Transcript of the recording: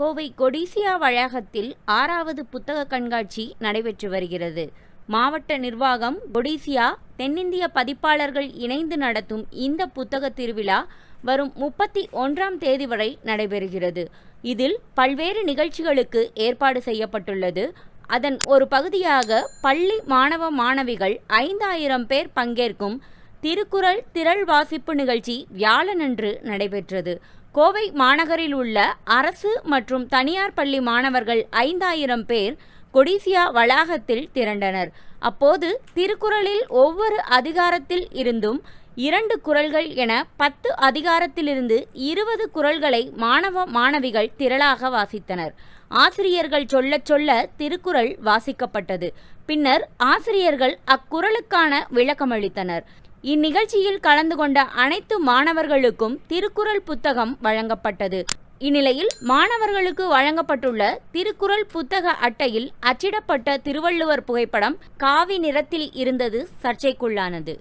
கோவை கொடிசியா வளாகத்தில் ஆறாவது புத்தக கண்காட்சி நடைபெற்று வருகிறது. மாவட்ட நிர்வாகம் கொடிசியா தென்னிந்திய பதிப்பாளர்கள் இணைந்து நடத்தும் இந்த புத்தக திருவிழா வரும் முப்பத்தி ஒன்றாம் தேதி வரை நடைபெறுகிறது. இதில் பல்வேறு நிகழ்ச்சிகளுக்கு ஏற்பாடு செய்யப்பட்டுள்ளது. அதன் ஒரு பகுதியாக பள்ளி மாணவ மாணவிகள் ஐந்தாயிரம் பேர் பங்கேற்கும் திருக்குறள் திரள் வாசிப்பு நிகழ்ச்சி வியாழனன்று நடைபெற்றது. கோவை மாநகரில் உள்ள அரசு மற்றும் தனியார் பள்ளி மாணவர்கள் ஐந்தாயிரம் பேர் கொடிசியா வளாகத்தில் திரண்டனர். அப்போது திருக்குறளில் ஒவ்வொரு அதிகாரத்தில் இருந்தும் இரண்டு குரல்கள் என பத்து அதிகாரத்திலிருந்து இருபது குரல்களை மாணவ மாணவிகள் திரளாக வாசித்தனர். ஆசிரியர்கள் சொல்லச் சொல்ல திருக்குறள் வாசிக்கப்பட்டது. பின்னர் ஆசிரியர்கள் அக்குறளுக்கான விளக்கமளித்தனர். இந்நிகழ்ச்சியில் கலந்து கொண்ட அனைத்து மாணவர்களுக்கும் திருக்குறள் புத்தகம் வழங்கப்பட்டது. இந்நிலையில் மாணவர்களுக்கு வழங்கப்பட்டுள்ள திருக்குறள் புத்தக அட்டையில் அச்சிடப்பட்ட திருவள்ளுவர் புகைப்படம் காவி நிறத்தில் இருந்தது சர்ச்சைக்குள்ளானது.